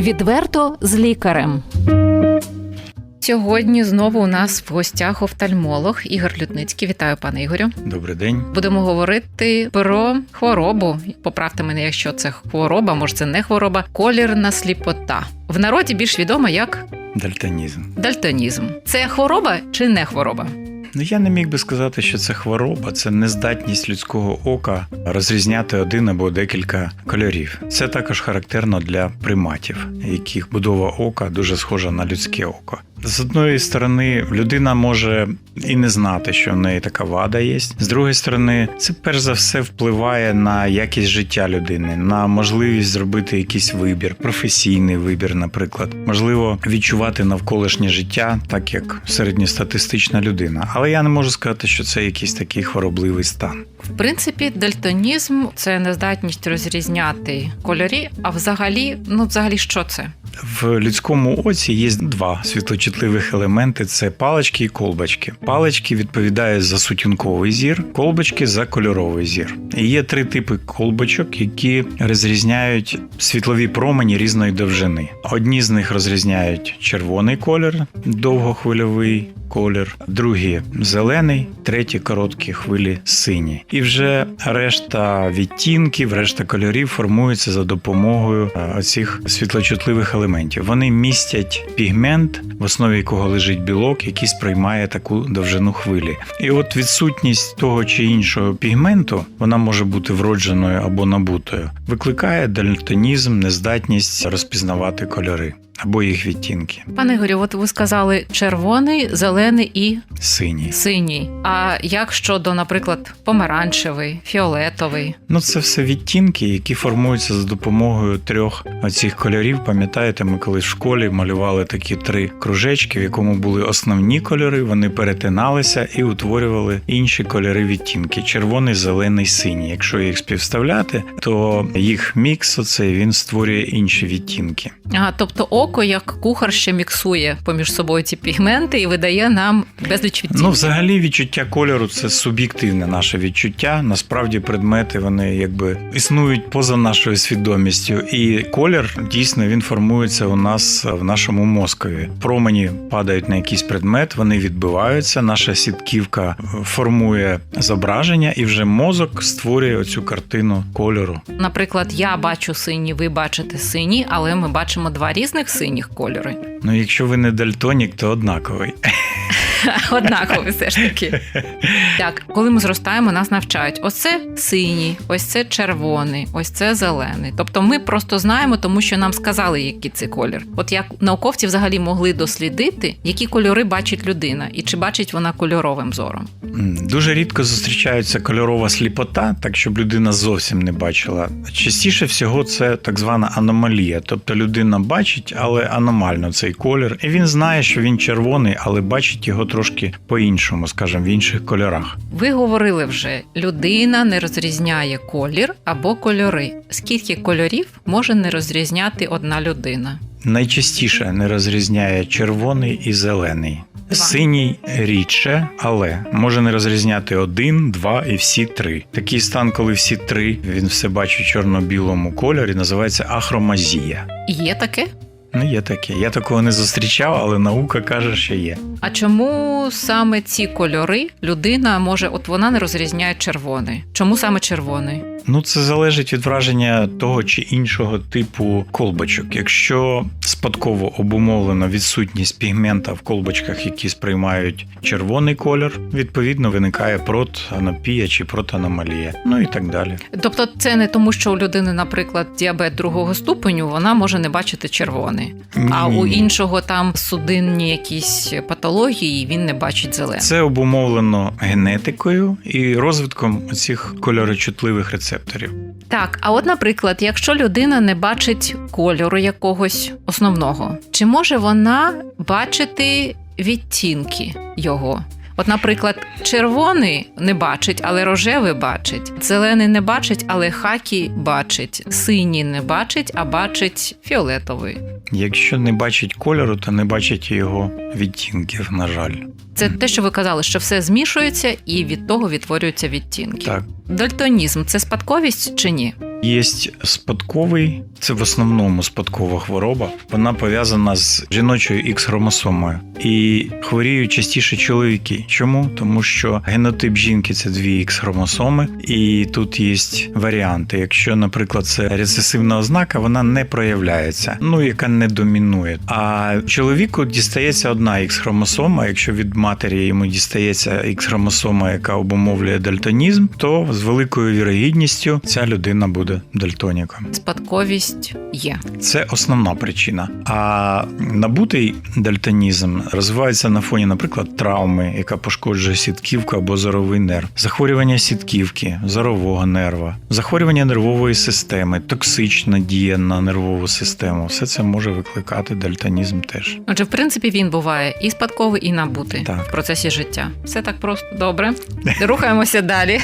Відверто з лікарем. Сьогодні знову у нас в гостях офтальмолог Ігор Лютницький. Вітаю, пане Ігорю. Добрий день. Будемо говорити про хворобу. Поправте мене, якщо це хвороба, може це не хвороба. Колірна сліпота. В народі більш відома як Дальтонізм. дальтонізм. Це хвороба чи не хвороба? Ну я не міг би сказати, що це хвороба, це нездатність людського ока розрізняти один або декілька кольорів. Це також характерно для приматів, яких будова ока дуже схожа на людське око. З одної сторони, людина може і не знати, що в неї така вада є. З другої сторони, це перш за все впливає на якість життя людини, на можливість зробити якийсь вибір, професійний вибір, наприклад, можливо, відчувати навколишнє життя, так як середньостатистична людина. Але я не можу сказати, що це якийсь такий хворобливий стан. В принципі, дальтонізм це нездатність розрізняти кольорі. А взагалі, ну взагалі, що це? В людському оці є два світлочутливих елементи: це палички і колбочки. Палички відповідають за сутінковий зір, колбочки за кольоровий зір. І є три типи колбочок, які розрізняють світлові промені різної довжини. Одні з них розрізняють червоний колір, довгохвильовий. Колір, другі зелений, треті короткі хвилі сині. І вже решта відтінків, решта кольорів формуються за допомогою е, оцих світлочутливих елементів. Вони містять пігмент, в основі якого лежить білок, який сприймає таку довжину хвилі. І от відсутність того чи іншого пігменту, вона може бути вродженою або набутою, викликає дальтонізм, нездатність розпізнавати кольори або їх відтінки. Пане Ігорю, от ви сказали червоний, зелений і Синій. синій. А як щодо, наприклад, помаранчевий, фіолетовий? Ну, це все відтінки, які формуються за допомогою трьох оцих кольорів. Пам'ятаєте, ми коли в школі малювали такі три кружечки, в якому були основні кольори, вони перетиналися і утворювали інші кольори відтінки: червоний, зелений, синій. Якщо їх співставляти, то їх мікс оцей він створює інші відтінки. А, тобто око, як кухар, ще міксує поміж собою ці пігменти і видає нам безліч відтінків. Ну, взагалі, відчуття кольору це суб'єктивне наше відчуття. Насправді, предмети вони якби існують поза нашою свідомістю, і колір дійсно він формується у нас в нашому мозкові. Промені падають на якийсь предмет, вони відбиваються. Наша сітківка формує зображення, і вже мозок створює оцю картину кольору. Наприклад, я бачу синій, ви бачите синій, але ми бачимо два різних синіх кольори. Ну, якщо ви не дальтонік, то однаковий. Однакові все ж таки. Так, коли ми зростаємо, нас навчають: ось це синій, ось це червоний, ось це зелений. Тобто ми просто знаємо, тому що нам сказали, який це колір. От як науковці взагалі могли дослідити, які кольори бачить людина, і чи бачить вона кольоровим зором. Дуже рідко зустрічається кольорова сліпота, так щоб людина зовсім не бачила. Частіше всього це так звана аномалія, тобто людина бачить, але аномально цей колір, і він знає, що він червоний, але бачить його трошки по-іншому, скажімо, в інших кольорах. Ви говорили вже, людина не розрізняє колір або кольори. Скільки кольорів може не розрізняти одна людина? Найчастіше не розрізняє червоний і зелений. Синій рідше, але може не розрізняти один, два і всі три. Такий стан, коли всі три він все бачить в чорно-білому кольорі, називається ахромазія. Є таке? Ну, є таке. Я такого не зустрічав, але наука каже, що є. А чому саме ці кольори людина може, от вона не розрізняє червоний? Чому саме червоний? Ну, це залежить від враження того чи іншого типу колбочок. Якщо спадково обумовлено відсутність пігмента в колбочках, які сприймають червоний колір, відповідно виникає протанопія чи протаномалія, ну і так далі. Тобто, це не тому, що у людини, наприклад, діабет другого ступеню, вона може не бачити червоний, а у Ні-ні-ні. іншого там судинні якісь патології він не бачить зелений. Це обумовлено генетикою і розвитком цих кольорочутливих рецепторів. Так, а от, наприклад, якщо людина не бачить кольору якогось основного, чи може вона бачити відтінки його? От, наприклад, червоний не бачить, але рожевий бачить, зелений не бачить, але хакі бачить, синій не бачить, а бачить фіолетовий. Якщо не бачить кольору, то не бачить його відтінків, на жаль. Це те, що ви казали, що все змішується і від того відтворюються відтінки. Так. Дальтонізм це спадковість чи ні? Є спадковий, це в основному спадкова хвороба. Вона пов'язана з жіночою Х-хромосомою. І хворіють частіше чоловіки. Чому? Тому що генотип жінки це дві Х-хромосоми, і тут є варіанти. Якщо, наприклад, це рецесивна ознака, вона не проявляється, ну яка не домінує. А чоловіку дістається одна Х-хромосома. Якщо від матері йому дістається Х-хромосома, яка обумовлює дальтонізм, то з великою вірогідністю ця людина буде дальтоніком. Спадковість є. Це основна причина. А набутий дальтонізм розвивається на фоні, наприклад, травми, яка пошкоджує сітківку або зоровий нерв, захворювання сітківки, зорового нерва, захворювання нервової системи, токсична дія на нервову систему. Все це може викликати дальтонізм теж. Отже, в принципі, він буває і спадковий, і набутий Так. в процесі життя. Все так просто добре. Рухаємося далі.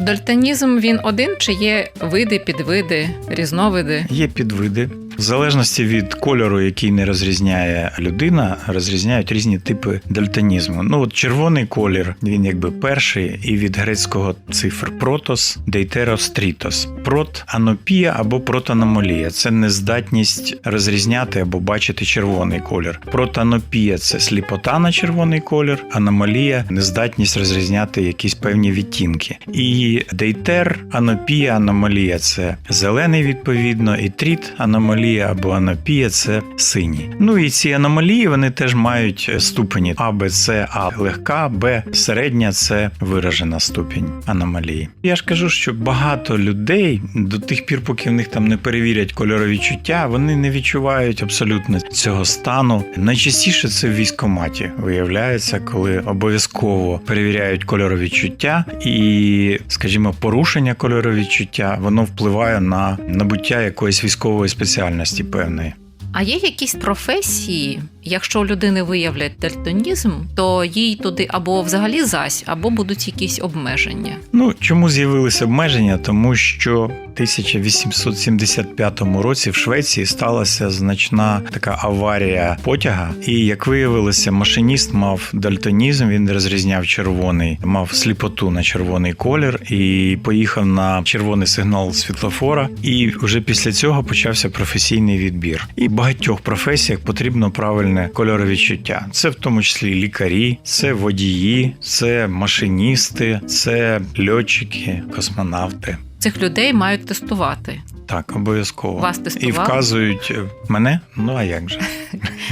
Дальтонізм він один чи є види, підвиди, різновиди? Є підвиди. В залежності від кольору, який не розрізняє людина, розрізняють різні типи дальтонізму. Ну от червоний колір, він якби перший, і від грецького цифр протос, дейтерос, трітос. Прот анопія або протаномолія це нездатність розрізняти або бачити червоний колір. Протанопія це сліпота на червоний колір, аномалія нездатність розрізняти якісь певні відтінки. І дейтер, анопія, аномалія це зелений відповідно, і тріт, аномалія або анопія це синій. Ну і ці аномалії вони теж мають ступені А, Б, С, А легка, Б середня це виражена ступінь аномалії. Я ж кажу, що багато людей до тих пір, поки в них там не перевірять кольорові чуття, вони не відчувають абсолютно цього стану. Найчастіше це в військкоматі виявляється, коли обов'язково перевіряють кольорові чуття, і, скажімо, порушення кольорові чуття воно впливає на набуття якоїсь військової спеціальності певної. А є якісь професії, якщо у людини виявлять дальтонізм, то їй туди або взагалі зась, або будуть якісь обмеження. Ну чому з'явилися обмеження? Тому що в 1875 році в Швеції сталася значна така аварія потяга, і як виявилося, машиніст мав дальтонізм, він розрізняв червоний, мав сліпоту на червоний колір і поїхав на червоний сигнал світлофора. І вже після цього почався професійний відбір. І в багатьох професіях потрібно правильне кольорове відчуття. Це в тому числі лікарі, це водії, це машиністи, це льотчики, космонавти. Цих людей мають тестувати Так, обов'язково. Вас і вказують е, мене, ну а як же?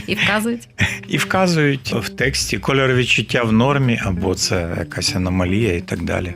і вказують. І вказують в тексті кольорове відчуття в нормі, або це якась аномалія і так далі.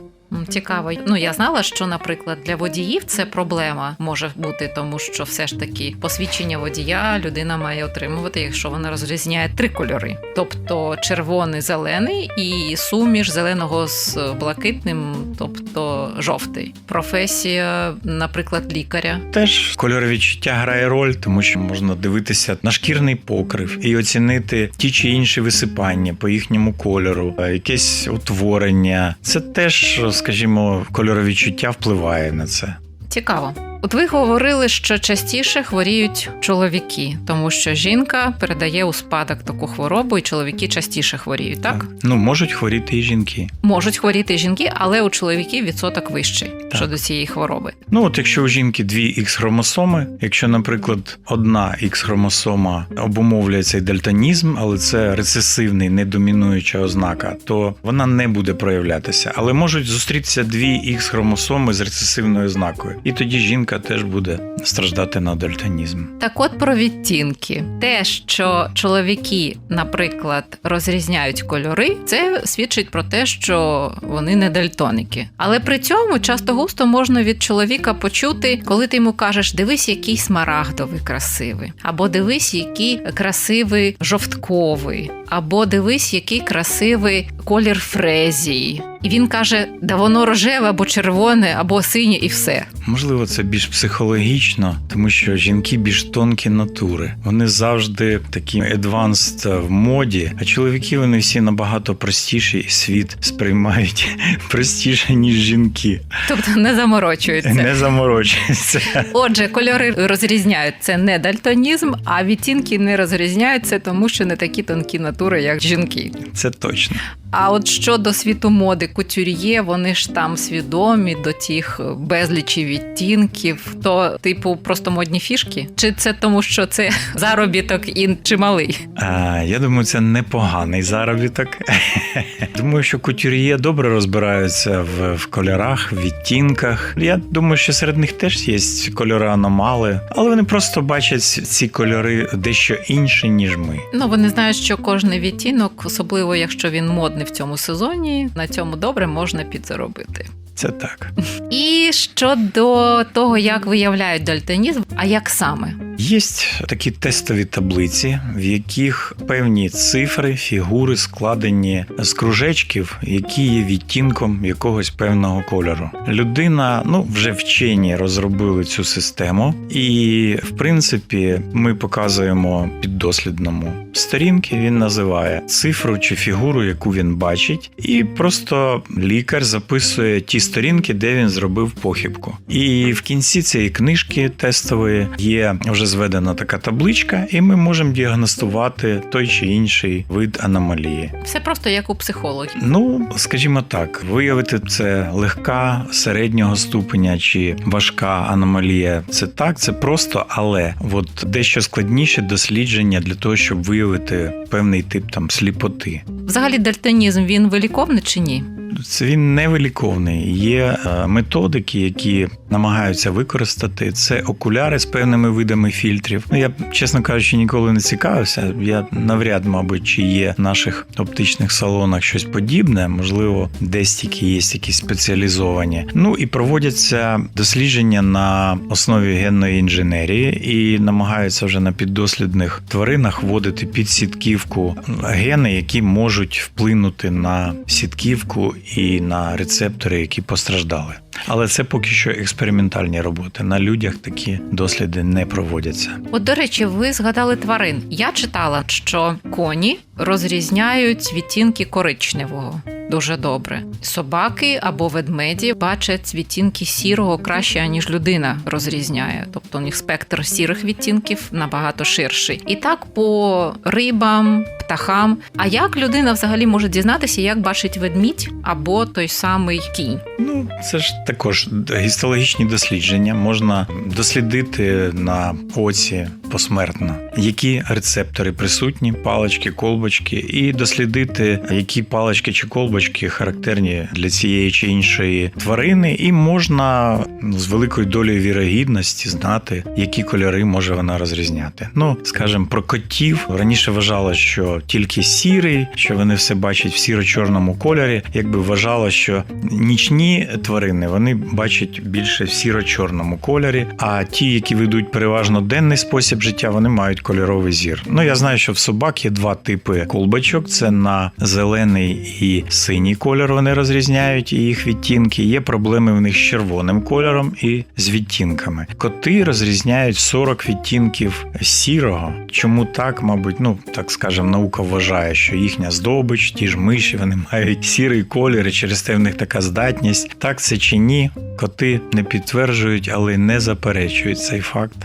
Цікаво. Ну я знала, що, наприклад, для водіїв це проблема може бути, тому що все ж таки посвідчення водія людина має отримувати, якщо вона розрізняє три кольори: тобто червоний, зелений і суміш зеленого з блакитним, тобто жовтий. Професія, наприклад, лікаря. Теж кольорове відчуття грає роль, тому що можна дивитися на шкірний покрив і оцінити ті чи інші висипання по їхньому кольору, е, якесь утворення. Це теж, скажімо, кольорові відчуття впливає на це. Цікаво. От ви говорили, що частіше хворіють чоловіки, тому що жінка передає у спадок таку хворобу, і чоловіки частіше хворіють, так? Ну можуть хворіти і жінки. Можуть хворіти і жінки, але у чоловіків відсоток вищий щодо цієї хвороби. Ну, от якщо у жінки дві Х-хромосоми, якщо, наприклад, одна Х-хромосома обумовлює цей дальтонізм, але це рецесивний, недомінуюча ознака, то вона не буде проявлятися. Але можуть зустрітися дві Х-хромосоми з рецесивною ознакою, і тоді жінка теж буде страждати на дальтонізм. Так от про відтінки. Те, що чоловіки, наприклад, розрізняють кольори, це свідчить про те, що вони не дальтоники. Але при цьому часто густо можна від чоловіка почути, коли ти йому кажеш: дивись, який смарагдовий красивий, або дивись, який красивий жовтковий, або дивись, який красивий колір фрезії. І він каже: да воно рожеве або червоне, або синє, і все. Можливо, це більш психологічно, тому що жінки більш тонкі натури. Вони завжди такі advanced в моді, а чоловіки вони всі набагато простіші, і світ сприймають простіше, ніж жінки. Тобто не заморочуються. Не заморочуються. Отже, кольори розрізняють це не дальтонізм, а відтінки не розрізняються, тому що не такі тонкі натури. натури, як жінки. Це точно. А от щодо світу моди, кутюр'є, вони ж там свідомі до тих безлічі відтінків. То, типу, просто модні фішки? Чи це тому, що це заробіток і чималий? А, я думаю, це непоганий заробіток. думаю, що кутюр'є добре розбираються в, в кольорах, в відтінках. Я думаю, що серед них теж є кольори аномали, але вони просто бачать ці кольори дещо інші, ніж ми. Ну вони знають, що кожний відтінок, особливо якщо він модний в цьому сезоні, на цьому добре можна підзаробити. Це так. І щодо того, як виявляють дальтонізм, а як саме? Є такі тестові таблиці, в яких певні цифри, фігури складені з кружечків, які є відтінком якогось певного кольору. Людина, ну вже вчені розробили цю систему, і в принципі ми показуємо піддослідному сторінки. Він називає цифру чи фігуру, яку він бачить, і просто лікар записує ті сторінки, де він зробив похибку. І в кінці цієї книжки тестової є вже зведена така табличка, і ми можемо діагностувати той чи інший вид аномалії. Все просто як у психологів. Ну, скажімо так, виявити це легка середнього ступеня чи важка аномалія. Це так, це просто, але от дещо складніше дослідження для того, щоб виявити певний тип там сліпоти. Взагалі, дальтонізм він виліковний чи ні? Це він невиліковний. Є е, методики, які намагаються використати. Це окуляри з певними видами фільтрів. Ну я чесно кажучи, ніколи не цікавився. Я навряд, мабуть, чи є в наших оптичних салонах щось подібне. Можливо, десь тільки є якісь спеціалізовані. Ну і проводяться дослідження на основі генної інженерії і намагаються вже на піддослідних тваринах вводити під сітківку гени, які можуть вплинути на сітківку і на рецептори, які постраждали. Але це поки що експериментальні роботи. На людях такі досліди не проводяться. От, до речі, ви згадали тварин. Я читала, що коні розрізняють відтінки коричневого. Дуже добре. Собаки або ведмеді бачать відтінки сірого краще, ніж людина розрізняє. Тобто у них спектр сірих відтінків набагато ширший. І так по рибам, птахам. А як людина взагалі може дізнатися, як бачить ведмідь або той самий кінь? Ну, це ж також гістологічні дослідження. Можна дослідити на оці посмертно, які рецептори присутні, палички, колбочки, і дослідити, які палички чи колбочки характерні для цієї чи іншої тварини, і можна з великою долею вірогідності знати, які кольори може вона розрізняти. Ну, скажімо, про котів раніше вважала, що тільки сірий, що вони все бачать в сіро-чорному кольорі, якби вважала, що нічні тварини вони бачать більше в сіро-чорному кольорі, а ті, які ведуть переважно денний спосіб життя, вони мають кольоровий зір. Ну я знаю, що в собак є два типи колбочок: це на зелений і синій кольор. Вони розрізняють і їх відтінки. Є проблеми в них з червоним кольором і з відтінками. Коти розрізняють 40 відтінків сірого. Чому так, мабуть, ну так скажемо, наука вважає, що їхня здобич, ті ж миші, вони мають сірий колір, і через те в них така здатність. Так це чи ні? Коти не підтверджують, але не заперечують цей факт.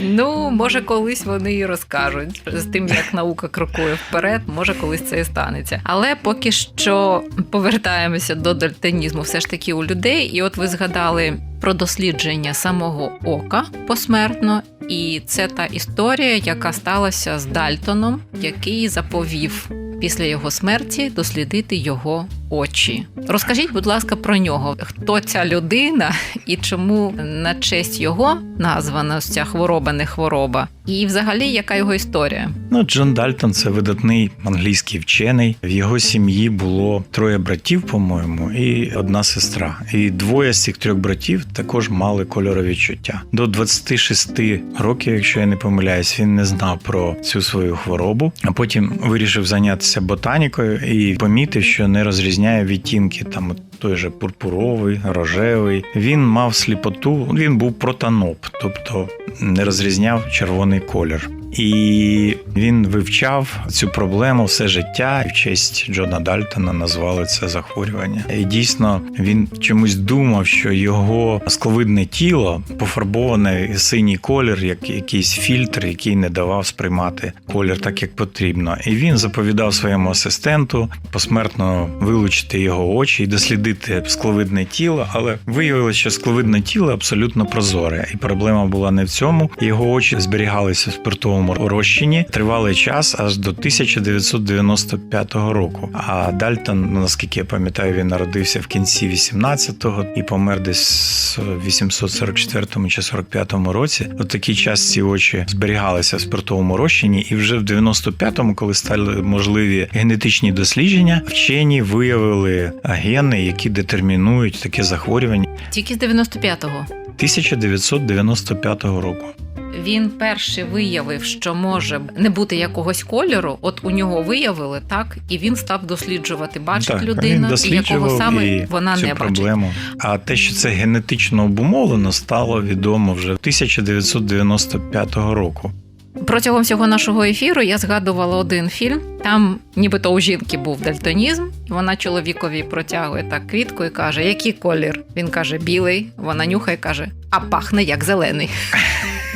Ну, може, колись вони і розкажуть з тим, як наука крокує вперед, може, колись це і станеться. Але поки що повертаємося до дальтонізму, все ж таки у людей. І от ви згадали про дослідження самого ока посмертно, і це та історія, яка сталася з Дальтоном, який заповів після його смерті дослідити його очі. Розкажіть, будь ласка, про нього. Хто ця людина і чому на честь його названа ця хвороба, не хвороба? І взагалі, яка його історія? Ну, Джон Дальтон це видатний англійський вчений. В його сім'ї було троє братів, по-моєму, і одна сестра. І двоє з цих трьох братів також мали кольорові чуття. До 26 років, якщо я не помиляюсь, він не знав про цю свою хворобу, а потім вирішив зайнятися ботанікою і помітив, що не розрізняє відтінки там той же пурпуровий, рожевий. Він мав сліпоту, він був протаноп, тобто не розрізняв червоний колір. І він вивчав цю проблему все життя. В честь Джона Дальтона назвали це захворювання. І дійсно він чомусь думав, що його скловидне тіло пофарбоване синій колір, як якийсь фільтр, який не давав сприймати колір так, як потрібно. І він заповідав своєму асистенту посмертно вилучити його очі і дослідити скловидне тіло, але виявилося, що скловидне тіло абсолютно прозоре, і проблема була не в цьому. Його очі зберігалися в спиртовому розчині тривалий час аж до 1995 року. А Дальтон, ну, наскільки я пам'ятаю, він народився в кінці 18-го і помер десь в 844 чи 45 році. От такий час ці очі зберігалися в спиртовому розчині, і вже в 95-му, коли стали можливі генетичні дослідження, вчені виявили гени, які детермінують таке захворювання Тільки з 95-го. 1995 року. Він перший виявив, що може не бути якогось кольору. От у нього виявили так, і він став досліджувати, бачить Так, людина, він і якого саме і вона цю не бачить. проблему. А те, що це генетично обумовлено, стало відомо вже 1995 року. Протягом всього нашого ефіру я згадувала один фільм. Там, нібито у жінки був дальтонізм, і вона чоловікові протягує так квітку і каже: який колір? Він каже, білий. Вона нюхає, каже, а пахне як зелений.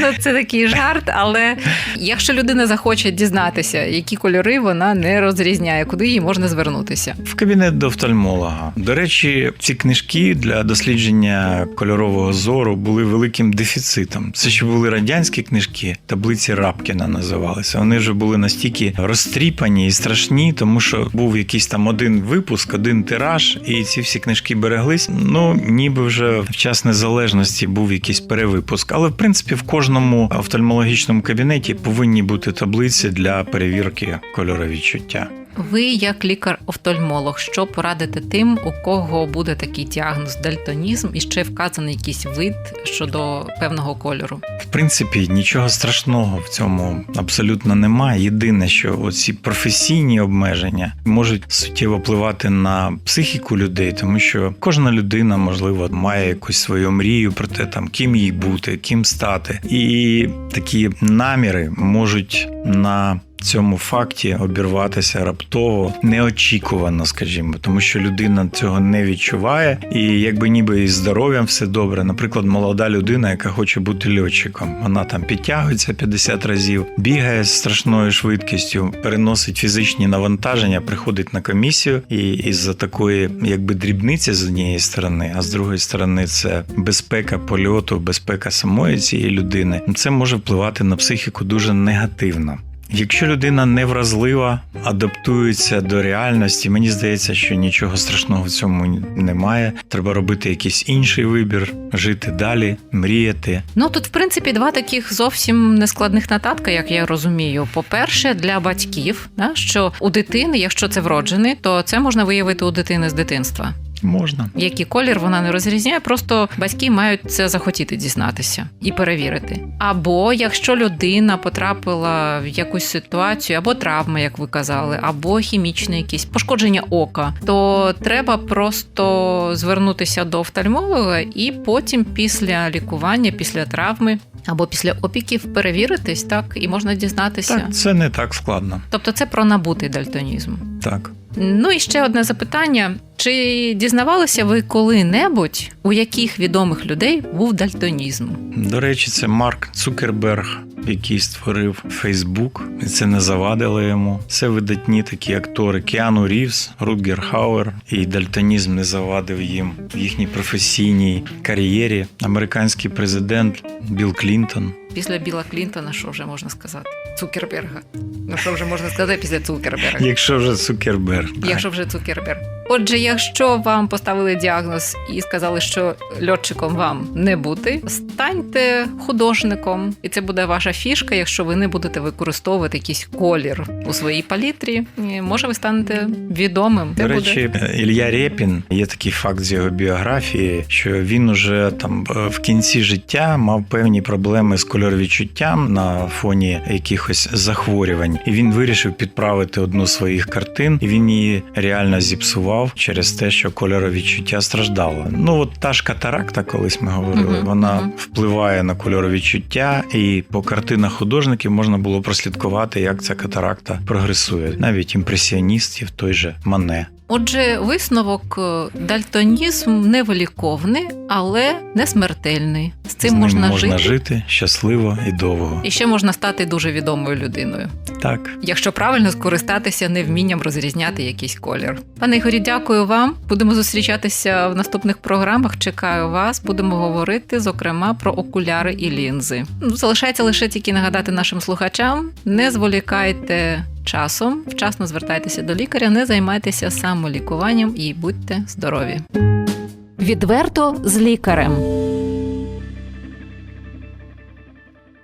Ну, це такий жарт, але якщо людина захоче дізнатися, які кольори вона не розрізняє, куди їй можна звернутися. В кабінет до офтальмолога. До речі, ці книжки для дослідження кольорового зору були великим дефіцитом. Це ще були радянські книжки, таблиці Рапкіна називалися. Вони вже були настільки розтріпані і страшні, тому що був якийсь там один випуск, один тираж, і ці всі книжки береглись. Ну ніби вже в час незалежності був якийсь перевипуск. Але в принципі в кожному офтальмологічному кабінеті повинні бути таблиці для перевірки кольоровідчуття. Ви, як лікар-офтальмолог, що порадите тим, у кого буде такий діагноз дальтонізм і ще вказаний якийсь вид щодо певного кольору? В принципі, нічого страшного в цьому абсолютно немає. Єдине, що оці професійні обмеження можуть суттєво впливати на психіку людей, тому що кожна людина, можливо, має якусь свою мрію про те, там ким їй бути, ким стати, і такі наміри можуть на Цьому факті обірватися раптово неочікувано, скажімо, тому що людина цього не відчуває, і якби ніби із здоров'ям все добре. Наприклад, молода людина, яка хоче бути льотчиком, вона там підтягується 50 разів, бігає з страшною швидкістю, переносить фізичні навантаження, приходить на комісію, і із-за такої, якби дрібниці з однієї сторони, а з другої сторони, це безпека польоту, безпека самої цієї людини. Це може впливати на психіку дуже негативно. Якщо людина невразлива, адаптується до реальності, мені здається, що нічого страшного в цьому немає. Треба робити якийсь інший вибір, жити далі, мріяти. Ну тут, в принципі, два таких зовсім нескладних нотатка, як я розумію. По-перше, для батьків, що у дитини, якщо це вроджений, то це можна виявити у дитини з дитинства. Можна. Який колір вона не розрізняє, просто батьки мають це захотіти дізнатися і перевірити. Або якщо людина потрапила в якусь ситуацію, або травма, як ви казали, або хімічне якісь пошкодження ока, то треба просто звернутися до офтальмолога і потім після лікування, після травми або після опіків перевіритись, так і можна дізнатися. Так, це не так складно. Тобто це про набутий дальтонізм. Так. Ну і ще одне запитання: чи дізнавалися ви коли-небудь, у яких відомих людей був дальтонізм? До речі, це Марк Цукерберг, який створив Фейсбук, і це не завадило йому. Це видатні такі актори Кіану Рівс, Рутгер Хауер, і дальтонізм не завадив їм в їхній професійній кар'єрі. Американський президент Білл Клінтон. Після Біла Клінтона, що вже можна сказати? Цукерберга. Ну що вже можна сказати після Цукерберга? Якщо вже Цукерберг. Якщо вже Цукерберг. Отже, якщо вам поставили діагноз і сказали, що льотчиком вам не бути, станьте художником, і це буде ваша фішка. Якщо ви не будете використовувати якийсь колір у своїй палітрі, може ви станете відомим. До буде речі, Ілля Рєпін, є такий факт з його біографії, що він уже там е, в кінці життя мав певні проблеми з кольоровідчуттям на фоні якихось захворювань, і він вирішив підправити одну з своїх картин, і він її реально зіпсував. через те, що кольоровідчуття страждало. Ну от та ж катаракта, колись ми говорили, Мгм, вона мгм. впливає на кольоровідчуття, і по картинах художників можна було прослідкувати, як ця катаракта прогресує. Навіть імпресіоністів, той же Мане. Отже, висновок е, дальтонізм невиліковний, але не смертельний. З цим З ним можна, можна жити. жити щасливо і довго. І ще можна стати дуже відомою людиною, Так. якщо правильно скористатися невмінням розрізняти якийсь колір. Пане Ігорі, дякую вам. Будемо зустрічатися в наступних програмах. Чекаю вас. Будемо говорити, зокрема, про окуляри і лінзи. Ну, Залишається лише тільки нагадати нашим слухачам: не зволікайте часом, вчасно звертайтеся до лікаря, не займайтеся самолікуванням і будьте здорові. Відверто з лікарем.